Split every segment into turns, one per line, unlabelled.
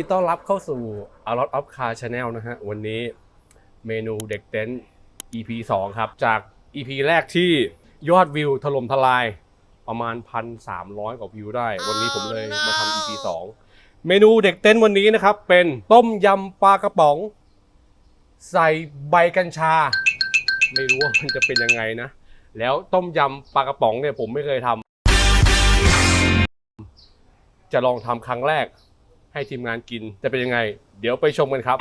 ครับยินดีต้อนรับเข้าสู่ A Lot of Car Channel นะฮะ วันนี้เมนูเด็กเต็นท์ EP 2 ครับ จาก EP แรกที่ยอดวิวถล่มทลายประมาณ 1,300 กว่าวิวได้ วันนี้ผมเลยมาทำ EP 2 เมนูเด็กเต็นท์วันนี้นะครับ เป็นต้มยำปลากระป๋อง ใส่ใบกัญชา ไม่รู้ว่ามันจะเป็นยังไงนะ แล้วต้มยำปลากระป๋องเนี่ยผมไม่เคยทำจะลองทำครั้งแรก ให้ทีมงานกินจะเป็นยังไง เดี๋ยวไปชมกันครับ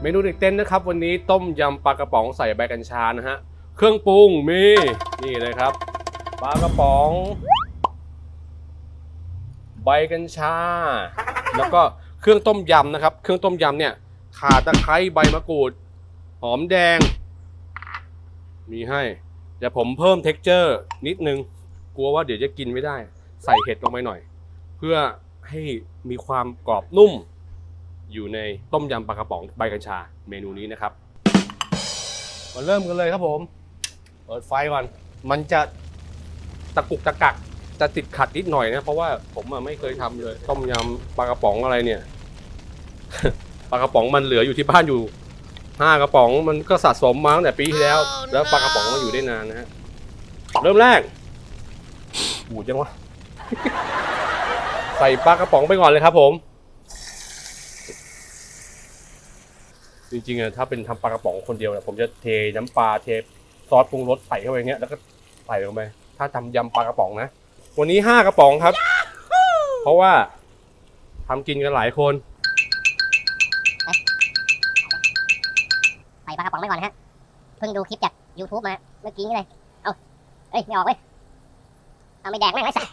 เมนูเด็กเต้นนะครับ วันนี้ต้มยำปลากระป๋องใส่ใบกัญชานะฮะ เครื่องปรุงมีนี่เลยครับ ปลากระป๋อง ใบกัญชา แล้วก็เครื่องต้มยำนะครับ เครื่องต้มยำเนี่ยข่าตะไคร้ใบมะกรูด หอมแดง มีให้เดี๋ยวผมเพิ่มเท็กเจอร์นิดนึง กลัวว่าเดี๋ยวจะกินไม่ได้ ใส่เห็ดลงไปหน่อย เพื่อให้มีความกรอบนุ่ม อยู่ในต้มยำปลากระป๋องใบกัญชาเมนูนี้นะครับ มาเริ่มกันเลยครับผม เปิดไฟก่อน มันจะ ตะกุกตะกักจะติดขัดนิดหน่อยนะ เพราะว่าผมอะไม่เคยทำเลยต้มยำปลากระป๋องอะไรเนี่ย ปลากระป๋องมันเหลืออยู่ที่บ้านอยู่ห้ากระป๋องมันก็สะสมมาตั้งแต่ปีที่แล้วแล้วปลากระป๋องมันอยู่ได้นานนะฮะเริ่มแรกบูดยังวะ ใส่ปลากระป๋องไปก่อนเลยครับผม จริงๆอะถ้าเป็นทำปลากระป๋องคนเดียวเนี่ยผมจะเทน้ำปลาเทซอสปรุงรสใส่เข้าไปอย่างเงี้ยแล้วก็ใส่ลงไป ถ้าทำยำปลากระป๋องนะ วันนี้ห้ากระป๋องครับ เพราะว่าทำกินกันหลายคน
ใส่ปลากระป๋องไปก่อนนะฮะ เพิ่งดูคลิปจาก YouTube มาเมื่อกี้นี่เลย เอาเอ้ย ไม่ออกเว้ย เอาไม่แดกแม่งเลยสัส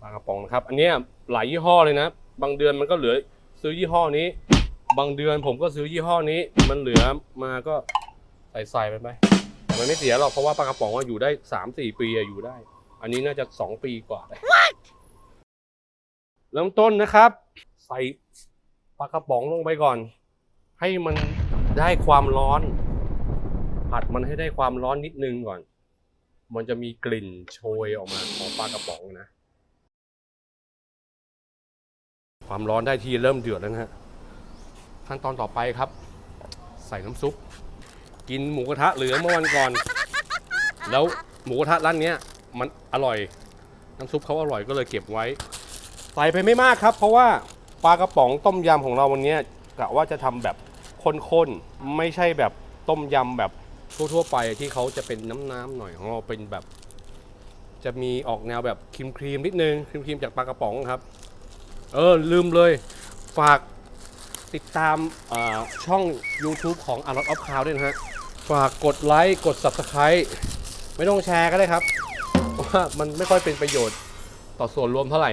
ปลากระป๋องนะครับ อันเนี้ยหลายยี่ห้อเลยนะ บางเดือนมันก็เหลือซื้อยี่ห้อนี้ บางเดือนผมก็ซื้อยี่ห้อนี้ มันเหลือมาก็ ใส่ใส่ๆไปไปแต่มันไม่เสียหรอกเพราะว่าปลากระป๋องว่าอยู่ได้สามสี่ปีอะอยู่ได้ อันนี้น่าจะสองปีกว่าเลยเริ่มต้นนะครับ ใส่ปลากระป๋องลงไปก่อน ให้มันได้ความร้อน ผัดมันให้ได้ความร้อนนิดนึงก่อน มันจะมีกลิ่นโชยออกมาของปลากระป๋องนะ ความร้อนได้ที่เริ่มเดือดแล้วนะฮะขั้นตอนต่อไปครับ ใส่น้ำซุป กินหมูกระทะเหลือเมื่อวันก่อน แล้วหมูกระทะร้านเนี้ยมันอร่อย น้ำซุปเขาอร่อยก็เลยเก็บไว้ ใส่ไปไม่มากครับ เพราะว่าปลากระป๋องต้มยำของเราวันนี้กะว่าจะทำแบบข้นๆไม่ใช่แบบต้มยำแบบทั่วๆไปที่เขาจะเป็นน้ำๆหน่อยของเราเป็นแบบ จะมีออกแนวแบบครีมๆนิดนึงครีมๆจากปลากระป๋องครับ เออลืมเลย ฝากติดตามช่อง YouTube ของ a l o t of Cloud ด้วยนะฮะ ฝากกดไลค์กด Subscribe ไม่ต้องแชร์ก็ได้ครับว่ามันไม่ค่อยเป็นประโยชน์ต่อส่วนรวมเท่าไหร่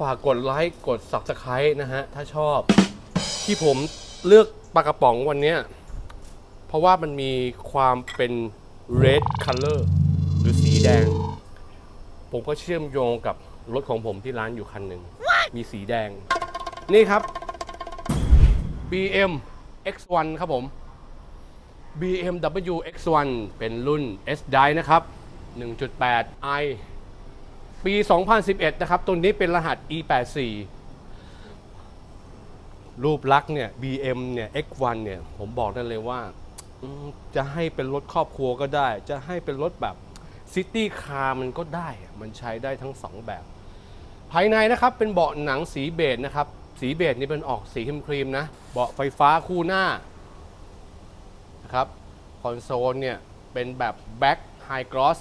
ฝากกดไลค์กด Subscribe นะฮะ ถ้าชอบ ที่ผมเลือกปลากระป๋องวันนี้ เพราะว่ามันมีความเป็น red color หรือสีแดง ผมก็เชื่อมโยงกับรถของผมที่ร้านอยู่คันหนึ่ง มีสีแดง นี่ครับ BM X1 ครับผม BMW X1 เป็นรุ่น S d i นะครับ 1.8 i ปี 2011 นะครับ ตัวนี้เป็นรหัส E84 รูปลักษ์เนี่ย BM เนี่ย X1 เนี่ย ผมบอกได้เลยว่า จะให้เป็นรถครอบครัวก็ได้ จะให้เป็นรถแบบซิตี้คาร์มันก็ได้ มันใช้ได้ทั้งสองแบบ ภายในนะครับ เป็นเบาะหนังสีเบจนะครับ สีเบจนี่เป็นออกสีครีมๆนะ เบาะไฟฟ้าคู่หน้า นะครับคอนโซลเนี่ยเป็นแบบแบ็คไฮกรอส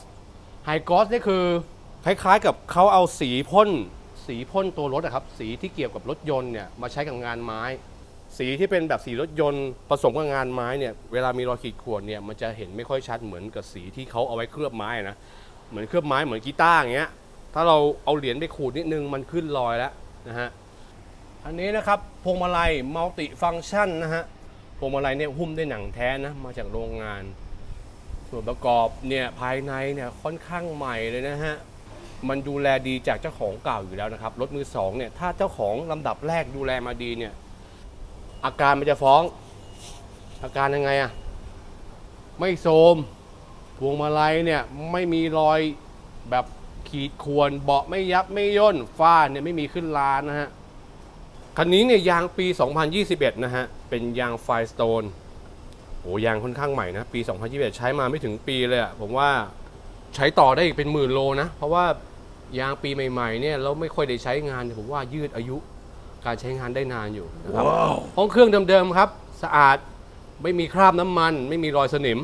ไฮกรอสนี่คือคล้ายๆกับเขาเอาสีพ่นสีพ่นตัวรถอะครับ สีที่เกี่ยวกับรถยนต์เนี่ยมาใช้กับงานไม้ สีที่เป็นแบบสีรถยนต์ผสมกับงานไม้เนี่ยเวลามีรอยขีดข่วนเนี่ยมันจะเห็นไม่ค่อยชัดเหมือนกับสีที่เขาเอาไว้เคลือบไม้นะเหมือนเคลือบไม้เหมือนกีตาร์อย่างเงี้ยถ้าเราเอาเหรียญไปขูดนิดนึงมันขึ้นรอยแล้วนะฮะอันนี้นะครับพวงมาลัยมัลติฟัง c t ชันนะฮะ วงมาลัยเนี่ยหุ้มด้วยหนังแท้นะมาจากโรงงาน ส่วนประกอบเนี่ยภายในเนี่ยค่อนข้างใหม่เลยนะฮะมันดูแลดีจากเจ้าของเก่าอยู่แล้วนะครับรถมือสองเนี่ยถ้าเจ้าของลำดับแรกดูแลมาดีเนี่ยอาการมันจะฟ้อง อาการยังไงอะไม่โทมพวงมาลัยเนี่ยไม่มีรอยแบบขีดข่วนเบาะไม่ยับไม่ย่นฝ้าเนี่ยไม่มีขึ้นลานนะฮะคันนี้เนี่ยยางปี 2021 นะฮะ เป็นยางไฟสโตนโอ้ยางค่อนข้างใหม่นะ ปี 2021 ใช้มาไม่ถึงปีเลยอะผมว่าใช้ต่อได้อีกเป็นหมื่นโลนะ เพราะว่ายางปีใหม่ๆเนี่ยเราไม่ค่อยได้ใช้งานเนี่ยผมว่ายืดอายุการใช้งานได้นานอยู่นะครับห้องเครื่องเดิมๆครับ สะอาดไม่มีคราบน้ำมัน ไม่มีรอยสนิม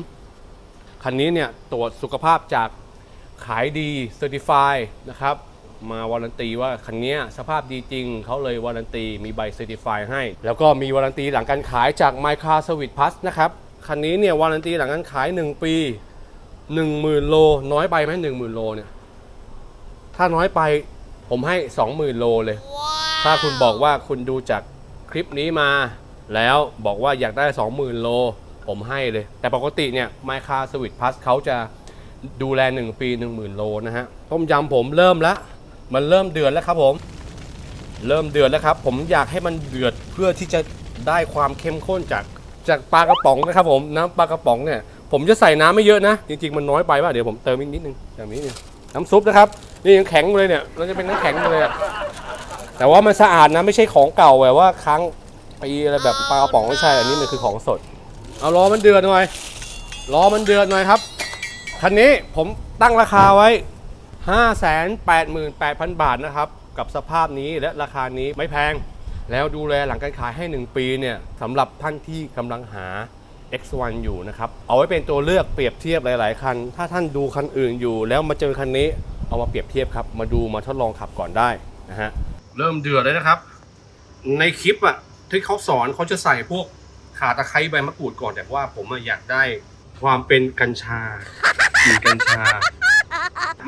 คันนี้เนี่ยตรวจสุขภาพจากขายดีเซอร์ติฟายนะครับ มาวารันตีว่าคันนี้สภาพดีจริง เขาเลยวารันตีมีใบเซอร์ติฟายให้ แล้วก็มีวารันตีหลังการขายจาก My Car Service Plus นะครับคันนี้เนี่ยวารันตีหลังการขาย 1 ปี 10,000 โล น้อยไปไหม10,000 โลเนี่ยถ้าน้อยไปผมให้ 20,000 โลเลยถ้าคุณบอกว่าคุณดูจากคลิปนี้มา แล้วบอกว่าอยากได้ 20,000 โล ผมให้เลย แต่ปกติเนี่ย My Car Service Plus เขาจะดูแล 1 ปี 10,000 โลนะฮะ ต้มยำผมเริ่มแล้ว มันเริ่มเดือดแล้วครับผม เริ่มเดือดแล้วครับ ผมอยากให้มันเดือดเพื่อที่จะได้ความเข้มข้นจากจากปลากระป๋องนะครับผมน้ำปลากระป๋องเนี่ยผมจะใส่น้ำไม่เยอะนะ จริงๆมันน้อยไปว่าเดี๋ยวผมเติมอีกนิดนึงอย่างนี้นึงน้ำซุปนะครับ นี่ยังแข็งเลยเนี่ยเราจะเป็นน้ำแข็งเลยแต่ว่ามันสะอาดนะไม่ใช่ของเก่าแบบว่าค้างปีอะไรแบบปลากระป๋องไม่ใช่อันนี้มันคือของสด เอารอมันเดือดหน่อยรอมันเดือดหน่อยครับคันนี้ผมตั้งราคาไว้ 588,000 บาทนะครับ กับสภาพนี้และราคานี้ไม่แพง แล้วดูแลหลังการขายให้ 1 ปีเนี่ยสำหรับท่านที่กำลังหา X1 อยู่นะครับ เอาไว้เป็นตัวเลือกเปรียบเทียบหลาย ๆ คัน ถ้าท่านดูคันอื่นอยู่ แล้วมาเจอคันนี้เอามาเปรียบเทียบครับ มาดูมาทดลองขับก่อนได้นะฮะเริ่มเดือดเลยนะครับ ในคลิปอะที่เขาสอนเขาจะใส่พวกขาตะไคร้ใบมะกรูดก่อนแต่ว่าผมอยากได้ความเป็นกัญชากลิ่นกัญชา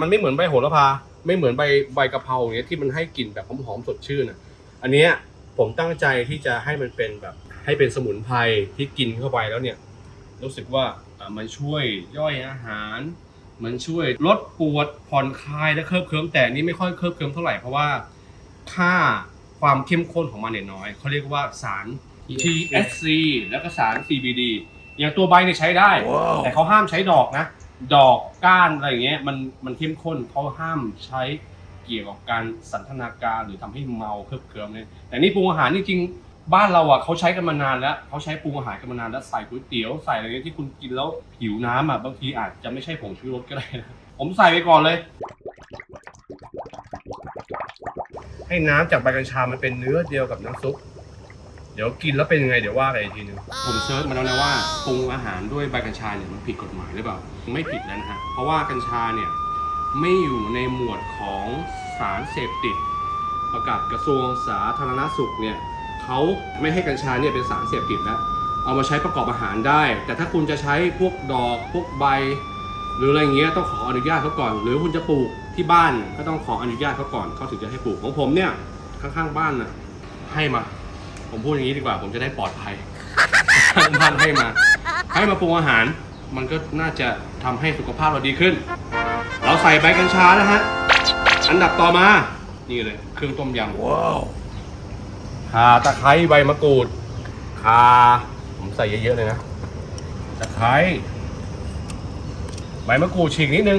มันไม่เหมือนใบโหระพา ไม่เหมือนใบใบกะเพราอย่างเงี้ยที่มันให้กลิ่นแบบหอมๆสดชื่นอะอันเนี้ยผมตั้งใจที่จะให้มันเป็นแบบให้เป็นสมุนไพรที่กินเข้าไปแล้วเนี่ย รู้สึกว่าอะมันช่วยย่อยอาหาร มันช่วยลดปวดผ่อนคลายและเคิบเคิมแต่อันนี้ไม่ค่อยเคิบเคิมเท่าไหร่เพราะว่าค่าความเข้มข้นของมันเนี่ยน้อยเขาเรียกว่าสาร THC แล้วก็สาร CBD อย่างตัวใบเนี่ยใช้ได้ แต่เขาห้ามใช้ดอกนะ ดอกก้านอะไรอย่างเงี้ยมันมันเข้มข้นเขาห้ามใช้เกี่ยวกับการสันทนาการหรือทำให้เมาเคลิบเคลิ้มเนี่ยแต่นี่ปรุงอาหารจริงๆบ้านเราอะเขาใช้กันมานานแล้วเขาใช้ปรุงอาหารกันมานานแล้วใส่ก๋วยเตี๋ยวใส่อะไรเงี้ยที่คุณกินแล้วหิวน้ำอะบางทีอาจจะไม่ใช่ผงชูรสก็ได้นะผมใส่ไปก่อนเลย ให้น้ำจากใบกัญชามันเป็นเนื้อเดียวกับน้ำซุป เดี๋ยวกินแล้วเป็นยังไงเดี๋ยวว่าอะไรอีกทีนึง ผมเซิร์ชมาแล้วนะว่าปรุงอาหารด้วยใบกัญชาเนี่ยมันผิดกฎหมายหรือเปล่า ไม่ผิดแล้วนะฮะเพราะว่ากัญชาเนี่ยไม่อยู่ในหมวดของสารเสพติด ประกาศกระทรวงสาธารณสุขเนี่ยเขาไม่ให้กัญชาเนี่ยเป็นสารเสพติดแล้ว เอามาใช้ประกอบอาหารได้ แต่ถ้าคุณจะใช้พวกดอกพวกใบ หรืออะไรเงี้ยต้องขออนุญาตเขาก่อน หรือคุณจะปลูกที่บ้านก็ต้องขออนุญาตเขาก่อนเขาถึงจะให้ปลูกของผมเนี่ยข้างๆบ้านน่ะให้มา ผมพูดอย่างนี้ดีกว่า ผมจะได้ปลอดภัยข้างบ้านให้มา ให้มาปรุงอาหาร มันก็น่าจะทำให้สุขภาพเราดีขึ้น เราใส่ใบกัญชานะฮะ อันดับต่อมา นี่เลย เครื่องต้มยำว้าวข่าตะไคร้ใบมะกรูดข่าผมใส่เยอะๆเลยนะ ตะไคร้ใบมะกรูดฉีกนิดนึง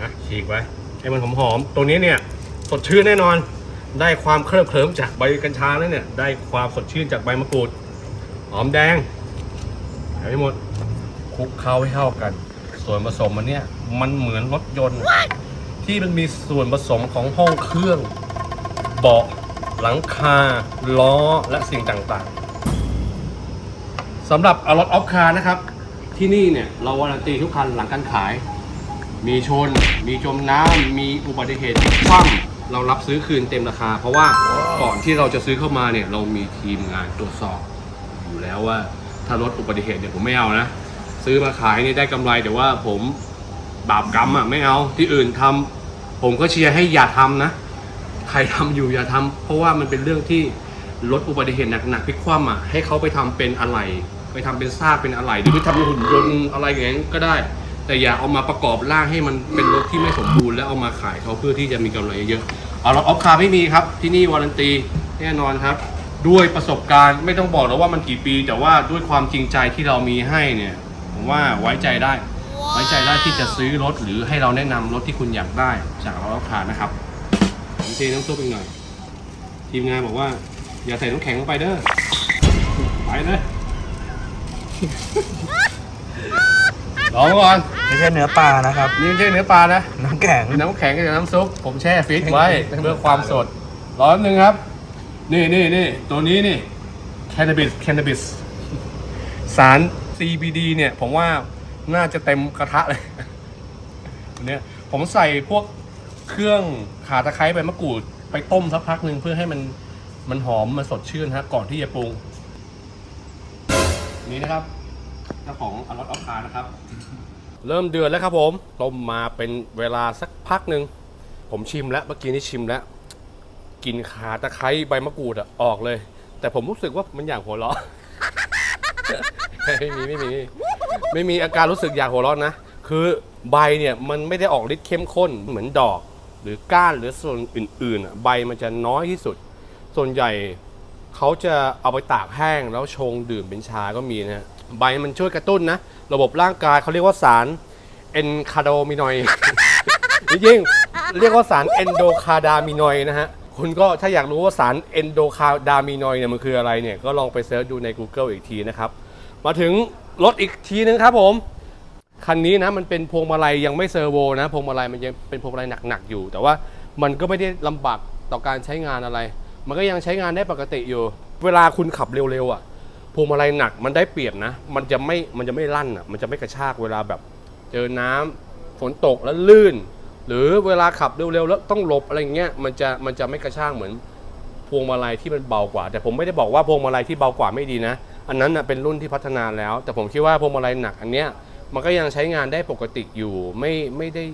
นะฉีกไว้ให้มันหอมๆ ตัวนี้เนี่ย สดชื่นแน่นอน ได้ความเคลิบเคลิ้มจากใบกัญชาแล้วเนี่ย ได้ความสดชื่นจากใบมะกรูด หอมแดงใส่ให้หมดคลุกเคล้าให้เข้ากัน ส่วนผสมมันเนี่ย มันเหมือนรถยนต์ ที่มันมีส่วนผสมของห้องเครื่อง เบาะหลังคา ล้อและสิ่งต่างๆสำหรับอารถออฟคาร์นะครับ ที่นี่เนี่ย เราวารันตีทุกคันหลังการขาย มีชน มีจมน้ำมีอุบัติเหตุพลิกคว่ำ เรารับซื้อคืนเต็มราคา เพราะว่าก่อนที่เราจะซื้อเข้ามาเนี่ย เรามีทีมงานตรวจสอบอยู่แล้วว่า ถ้ารถอุบัติเหตุเนี่ยผมไม่เอานะ ซื้อมาขายนี่ได้กำไรแต่ว่าผมบาปกรรมอะไม่เอาที่อื่นทำผมก็เชียร์ให้อย่าทำนะ ใครทำอยู่อย่าทำเพราะว่ามันเป็นเรื่องที่ลดอุบัติเหตุหนักๆพลิกคว่ำอะให้เขาไปทำเป็นอะไร ไปทำเป็นซากเป็นอะไรหรือไปทำเป็นหุ่นยนต์อะไรอย่างนั้ก็ได้ แต่อย่าเอามาประกอบร่างให้มันเป็นรถที่ไม่สมบูรณ์แล้วเอามาขายเขาเพื่อที่จะมีกำไรเยอะๆเอารถออฟคาร์ไม่มีครับ ที่นี่วารันตีแน่นอนครับ ด้วยประสบการณ์ไม่ต้องบอกแล้วว่ามันกี่ปี แต่ว่าด้วยความจริงใจที่เรามีให้เนี่ยผมว่าไว้ใจได้ ไว้ใจได้ที่จะซื้อรถหรือให้เราแนะนำรถที่คุณอยากได้จากรถออฟคาร์นะครับผมเทน้ำซุปอีกหน่อย ทีมงานบอกว่า อย่าใส่น้ำแข็งลงไปเด้อไปเลย ลองก่อน
ไม่ใช่เนื้อปลานะครับ
นี่ไม่ใช่เนื้อปลานะ
น้ำแข็ง
น้ำแข็งกับน้ำซุป ผมแช่ฟิตไว้เพื่อความสด ร้อนหนึ่งครับ นี่นี่นี่ตัวนี้นี่ แค n น a บิส แค n น a บิส สาร CBD เนี่ย ผมว่าน่าจะเต็มกระทะเลยอันเนี้ยผมใส่พวกเครื่องขาตะไคร้ใบมะกรูด ไปต้มสักพักหนึ่งเพื่อให้มันมันหอมมันสดชื่นฮะก่อนที่จะปรุง นี่นะครับ เจ้าของอรสออฟคานะครับ เริ่มเดือดแล้วครับผมต้มมาเป็นเวลาสักพักหนึ่งผมชิมแล้วเมื่อกี้นี้ชิมแล้วกลินขาตะไคร้ใบมะกรูดอะออกเลย แต่ผมรู้สึกว่ามันอยากหัวเราะ ไม่มีไม่มีไม่มีอาการรู้สึกอยากหัวเราะนะ คือใบเนี่ยมันไม่ได้ออกฤทธิ์เข้มข้นเหมือนดอก หรือก้านหรือส่วนอื่นๆอะใบมันจะน้อยที่สุด ส่วนใหญ่เขาจะเอาไปตากแห้งแล้วชงดื่มเป็นชาก็มีนะ ใบมันช่วยกระตุ้นนะ ระบบร่างกายเขาเรียกว่าสารเอนคาโดมินอยจริงเรียกว่าสารเอนโดคาดามินอยนะฮะคุณก็ถ้าอยากรู้ว่าสารเอนโดคาดามินอยเนี่ยมันคืออะไรเนี่ยก็ลองไปเสิร์ชดูใน Google อีกทีนะครับ มาถึงรถอีกทีนึงครับผม คันนี้นะมันเป็นพวงมาลัยยังไม่เซอร์โวนะพวงมาลัยมันยังเป็นพวงมาลัยหนักๆอยู่ แต่ว่ามันก็ไม่ได้ลำบากต่อการใช้งานอะไร มันก็ยังใช้งานได้ปกติอยู่ เวลาคุณขับเร็วๆอะ พวงมาลัยหนักมันได้เปรียบนะ มันจะไม่มันจะไม่ลั่นอะมันจะไม่กระชากเวลาแบบเจอน้ำฝนตกแล้วลื่น หรือเวลาขับเร็วๆแล้วต้องหลบอะไรเงี้ยมันจะมันจะไม่กระชากเหมือนพวงมาลัยที่มันเบากว่า แต่ผมไม่ได้บอกว่าพวงมาลัยที่เบากว่าไม่ดีนะ อันนั้นนะเป็นรุ่นที่พัฒนาแล้ว แต่ผมคิดว่าพวงมาลัยหนักอันเนี้ยมันก็ยังใช้งานได้ปกติอยู่ไม่ไม่ได้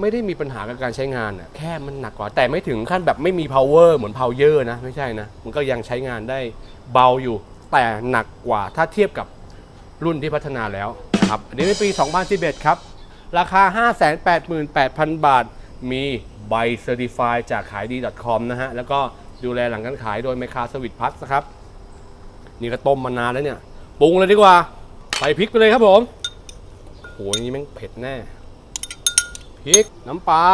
ไม่ได้มีปัญหากับการใช้งานอะแค่มันหนักกว่า แต่ไม่ถึงขั้นแบบไม่มี power เหมือน power นะ ไม่ใช่นะ มันก็ยังใช้งานได้เบาอยู่ แต่หนักกว่าถ้าเทียบกับรุ่นที่พัฒนาแล้วนะครับอันนี้ในปี 2011 ครับ ราคา 588,000 บาท มีใบเซอร์ติฟายจากขายดี .com นะฮะ แล้วก็ดูแลหลังการขายโดย m มคาสวิตพัสนะครับ นี่ก็ต้มมานานแล้วเนี่ย ปรุงเลยดีกว่า ใส่พริกไปเลยครับผมโหอย่างนี้แม่งเผ็ดแน่ พริก น้ำปลา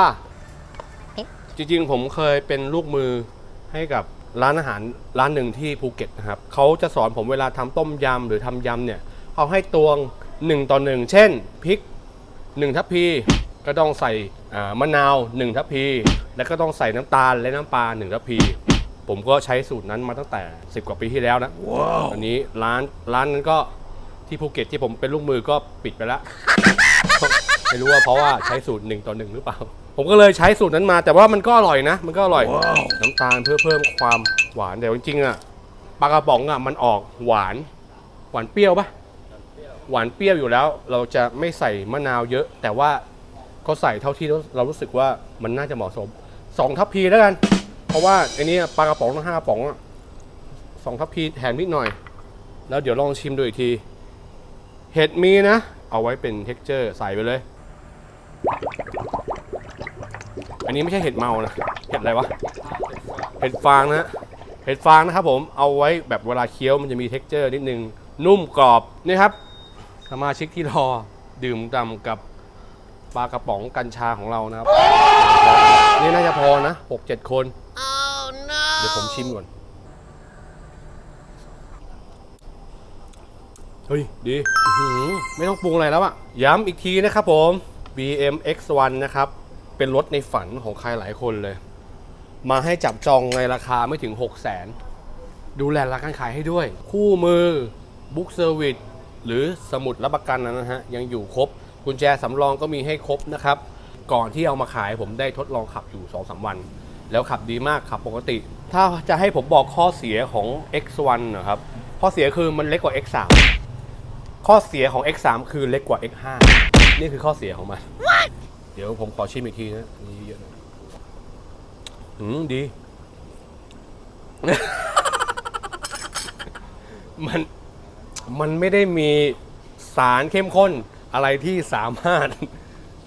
พริก
จริงๆ ผมเคยเป็นลูกมือให้กับ ร้านอาหารร้านหนึ่งที่ภูเก็ตนะครับเขาจะสอนผมเวลาทำต้มยำหรือทำยำเนี่ยเขาให้ตวง1ต่อ1เช่นพริก1ทัพพีก็ต้องใส่อ่ามะนาว1ทัพพีแล้วก็ต้องใส่น้ำตาลและน้ำปลา1ทัพพีผมก็ใช้สูตรนั้นมาตั้งแต่ 10 กว่าปีที่แล้วนะ
ว้าว
อันนี้ร้านร้านนั้นก็ที่ภูเก็ตที่ผมเป็นลูกมือก็ปิดไปแล้ว ไม่รู้ว่าเพราะว่าใช้สูตรหนึ่งต่อหนึ่งหรือเปล่า ผมก็เลยใช้สูตรนั้นมา แต่ว่ามันก็อร่อยนะ มันก็อร่อย
ว้าว
น้ำตาลเพื่อเพิ่มความหวานแต่จริงๆอะปลากระป๋องอะมันออกหวาน หวานเปรี้ยวปะหวานเปรี้ยวอยู่แล้ว เราจะไม่ใส่มะนาวเยอะ แต่ว่าก็ใส่เท่าที่เรารู้สึกว่ามันน่าจะเหมาะสมสองทัพพีแล้วกัน เพราะว่าไอ้นี่ปลากระป๋องทั้งห้ากระป๋องอะสองทัพพีแถมนิดหน่อย แล้วเดี๋ยวลองชิมดูอีกที เห็ดมีนะ เอาไว้เป็นเท็กเจอร์ใส่ไปเลย อันนี้ไม่ใช่เห็ดเมานะเห็ดอะไรวะเห็ดฟางนะฮะเห็ดฟางนะครับผมเอาไว้แบบเวลาเคี้ยวมันจะมีเท็กเจอร์นิดนึงนุ่มกรอบนี่ครับสมาชิกที่รอดื่มดำกับปลากระป๋องกัญชาของเรานะครับ นี่น่าจะพอนะหกเจ็ดคนเดี๋ยวผมชิมก่อน เฮ้ย ดีอื้อหือไม่ต้องปรุงอะไรแล้วอะย้ำอีกทีนะครับผม BM X1 นะครับ เป็นรถในฝันของใครหลายคนเลย มาให้จับจองในราคาไม่ถึง 6 0 0 0 0นดูแลราคารขายให้ด้วย คู่มือบุ๊กเซอร์วิสหรือสมุดรับประกันนะฮะ ยังอยู่ครบ กุญแจสำรองก็มีให้ครบนะครับ ก่อนที่เอามาขายผมได้ทดลองขับอยู่ 2-3 วัน แล้วขับดีมากขับปกติ ถ้าจะให้ผมบอกข้อเสียของ X1 นะครับข้อเสียคือมันเล็กกว่า X3 ข้อเสียของ X3 คือเล็กกว่า X5 นี่คือข้อเสียของมัน ดี๋ยวผมขอชิมอีกทีนะนี่เยอะนะอืมดี มันมันไม่ได้มีสารเข้มข้นอะไรที่สามารถ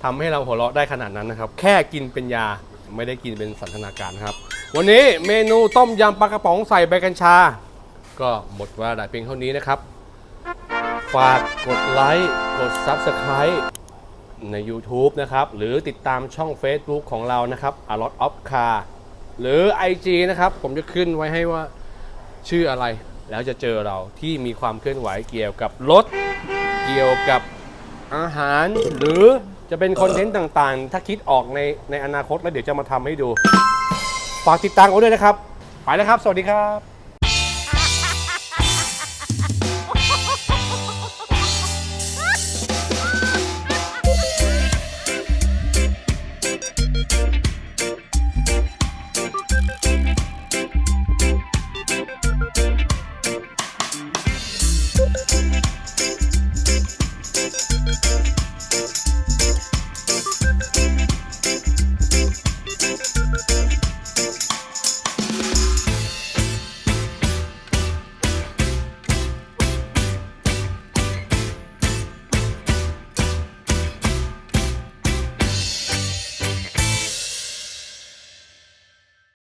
ทำให้เราหัวเราะได้ขนาดนั้นนะครับ แค่กินเป็นยาไม่ได้กินเป็นสันทนาการครับ วันนี้เมนูต้มยำปลากระป๋องใส่ใบกัญชา ก็หมดเวลาแต่เพียงเท่านี้นะครับ ฝากกดไลค์ กด Subscribe ใน YouTube นะครับ หรือติดตามช่อง Facebook ของเรานะครับ a lot of car หรือ IG นะครับ ผมจะขึ้นไว้ให้ว่าชื่ออะไร แล้วจะเจอเราที่มีความเคลื่อนไหวเกี่ยวกับรถ เกี่ยวกับอาหาร หรือจะเป็นคอนเทนต์ต่างๆ ถ้าคิดออกในในอนาคตแล้วเดี๋ยวจะมาทำให้ดู ฝากติดตามเอาด้วยนะครับ ไปแล้วครับ สวัสดีครับ